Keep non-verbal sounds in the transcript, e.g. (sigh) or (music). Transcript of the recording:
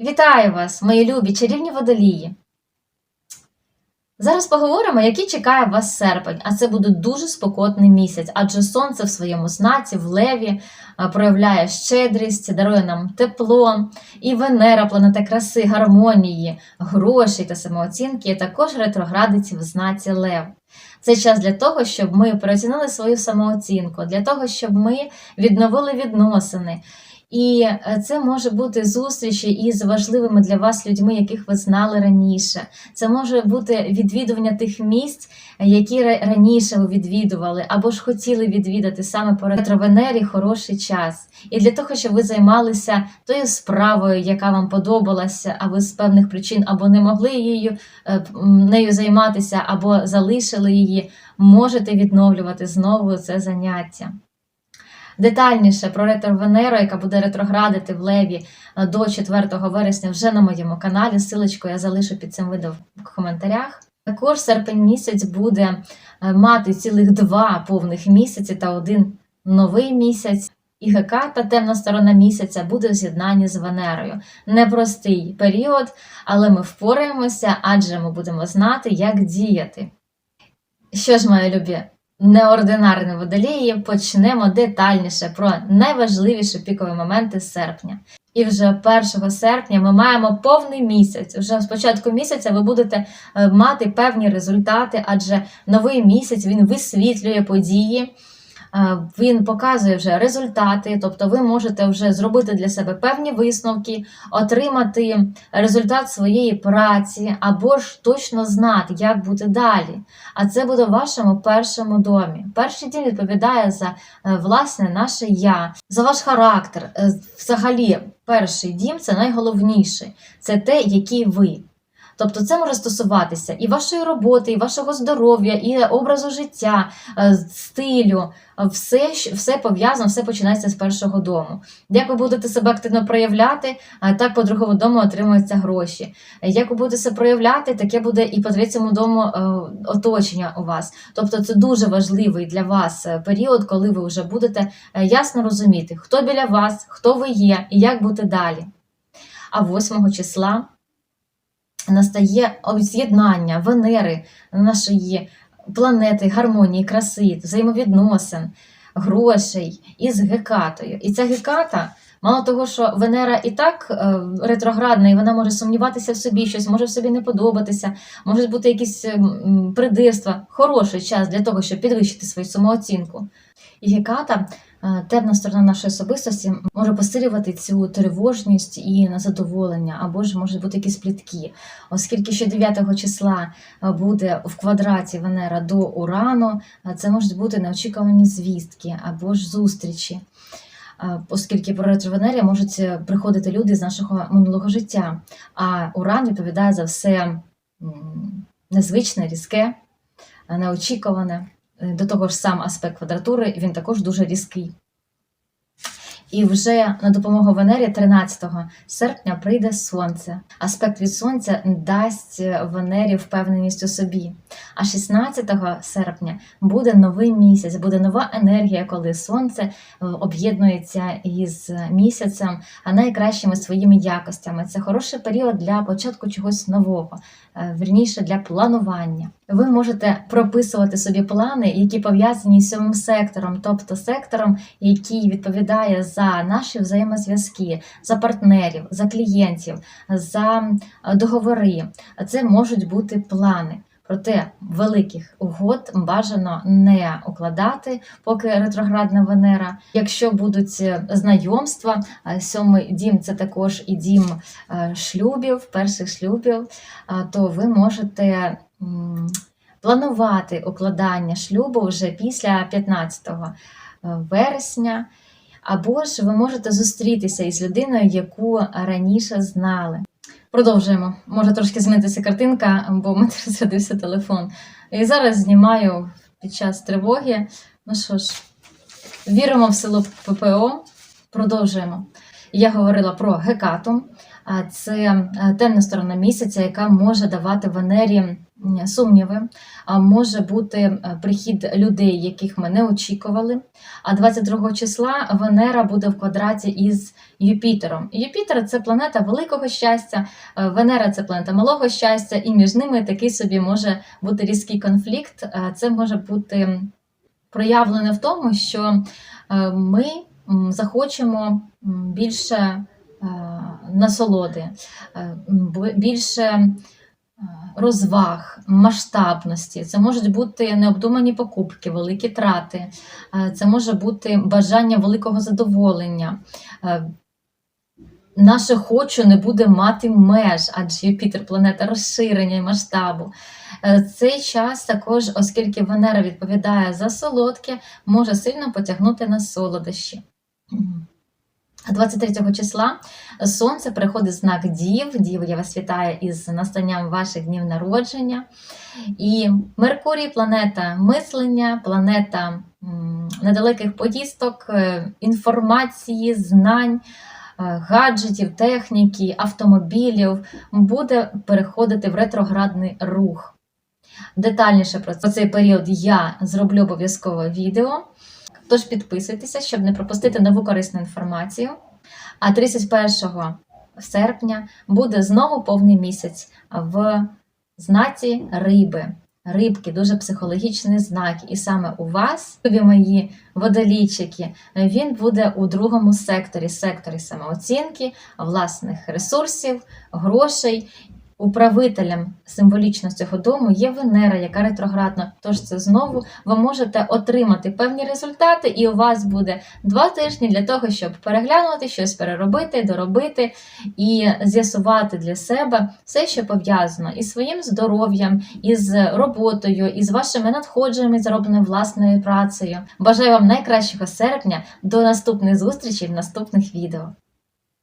Вітаю вас, мої любі чарівні водолії! Зараз поговоримо, який чекає вас серпень, а це буде дуже спокотний місяць, адже сонце в своєму знаці, в леві, проявляє щедрість, дарує нам тепло, і Венера, планета краси, гармонії, грошей та самооцінки, також ретроградить в знаці Лев. Це час для того, щоб ми переоцінили свою самооцінку, для того, щоб ми відновили відносини. І е, це може бути зустрічі із важливими для вас людьми, яких ви знали раніше. Це може бути відвідування тих місць, які ра- раніше ви відвідували, або ж хотіли відвідати саме по ретровенері хороший час. І для того, щоб ви займалися тою справою, яка вам подобалася, а ви з певних причин або не могли її е, нею займатися, або залишили її, можете відновлювати знову це заняття. Детальніше про ретро-Венеру, яка буде ретроградити в Леві е, до 4 вересня вже на моєму каналі. Силочку я залишу під цим відео в коментарях. Також серпень місяць буде е, мати цілих два повних місяці та один новий місяць. І Геката, темна сторона місяця, буде в з'єднанні з Венерою. Непростий період, але ми впораємося, адже ми будемо знати, як діяти. Що ж, мої любі, неординарні водолії, почнемо детальніше про найважливіші пікові моменти серпня. І вже 1 серпня ми маємо повний місяць. Вже з початку місяця ви будете е, мати певні результати, адже новий місяць він висвітлює події. Е, Він показує вже результати, тобто ви можете вже зробити для себе певні висновки, отримати результат своєї праці, або ж точно знати, як бути далі. А це буде в вашому першому домі. Перший дім відповідає за е, власне наше я, за ваш характер. Е, Взагалі, перший дім це найголовніше, це те, який ви. Тобто це може стосуватися і вашої роботи, і вашого здоров'я, і образу життя, е, стилю. Все, все пов'язано, все починається з першого дому. Як ви будете себе активно проявляти, так по другому дому отримуються гроші. Як ви будете себе проявляти, таке буде і по третьому дому е, оточення у вас. Тобто це дуже важливий для вас е, період, коли ви вже будете е, ясно розуміти, хто біля вас, хто ви є і як бути далі. А 8 числа настає з'єднання Венери, нашої планети, гармонії, краси, взаємовідносин, грошей із Гекатою. І ця Геката. Мало того, що Венера і так е, ретроградна, і вона може сумніватися в собі, щось може собі не подобатися, можуть бути якісь е, придирства. Хороший час для того, щоб підвищити свою самооцінку. І Геката, темна сторона нашої особистості, може посилювати цю тривожність і незадоволення, або ж можуть бути якісь плітки. Оскільки ще 9 числа е, буде в квадраті Венера до Урану, е, це можуть бути неочікувані звістки або ж зустрічі. Е, Оскільки про ретровенерія можуть е, приходити люди з нашого минулого життя, а Уран відповідає за все незвичне, різке, е, неочікуване. Е, До того ж, сам аспект квадратури він також дуже різкий. І вже на допомогу Венері 13 серпня прийде сонце. Аспект від сонця дасть Венері впевненість у собі. А 16 серпня буде новий місяць, буде нова енергія, коли сонце е, об'єднується із місяцем, а найкращими своїми якостями. Це хороший період для початку чогось нового, е, вірніше для планування. Ви можете прописувати собі плани, які пов'язані з сьомим сектором, тобто сектором, який відповідає за наші взаємозв'язки, за партнерів, за клієнтів, за е, договори. Це можуть бути плани. Проте великих угод бажано не укладати, поки ретроградна Венера. Якщо будуть е, знайомства, е, сьомий дім це також і дім шлюбів, перших шлюбів, то ви можете планувати укладання шлюбу вже після 15 вересня. Або ж ви можете зустрітися із людиною, яку раніше знали. Продовжуємо. Може трошки змінитися картинка, бо в мене (laughs) розрядився телефон. І зараз знімаю під час тривоги. Ну що ж, віримо в село ППО. Продовжуємо. Я говорила про гекату. Це е, темна сторона місяця, яка може давати Венері сумніви, а може бути е, прихід людей, яких ми не очікували. А 22 числа Венера буде в квадраті із Юпітером. Юпітер це планета великого щастя, е, Венера це планета малого щастя, і між ними такий собі може бути різкий конфлікт. Це може бути проявлене в тому, що ми захочемо більше насолоди, е, м, б- більше е, розваг, масштабності. Це можуть бути необдумані покупки, великі трати, е, це може бути бажання великого задоволення. Е, Наше хочу не буде мати меж, адже Юпітер планета розширення і масштабу. Е, Цей час також, оскільки Венера відповідає за солодке, може сильно потягнути на солодощі. Мгм. 23 числа Сонце переходить знак Дів. Діви, я вас вітаю із настанням ваших днів народження. І Меркурій планета мислення, планета недалеких поїздок, е, інформації, знань, е, гаджетів, техніки, автомобілів буде переходити в ретроградний рух. Детальніше про цей період я зроблю обов'язково відео. Тож підписуйтеся, щоб не пропустити нову корисну інформацію. А 31 серпня буде знову повний місяць в знаці риби. Рибки дуже психологічний знак, і саме у вас, любі мої водолійчики, він буде у другому секторі, секторі самооцінки, власних ресурсів, грошей. Управителем символічно цього дому є Венера, яка ретроградна. Тож це знову ви можете отримати певні результати, і у вас буде два тижні для того, щоб переглянути щось переробити, доробити і з'ясувати для себе все, що пов'язано із своїм здоров'ям, із роботою, із вашими надходженнями, заробленими власною працею. Бажаю вам найкращого серпня. До наступних зустрічей в наступних відео.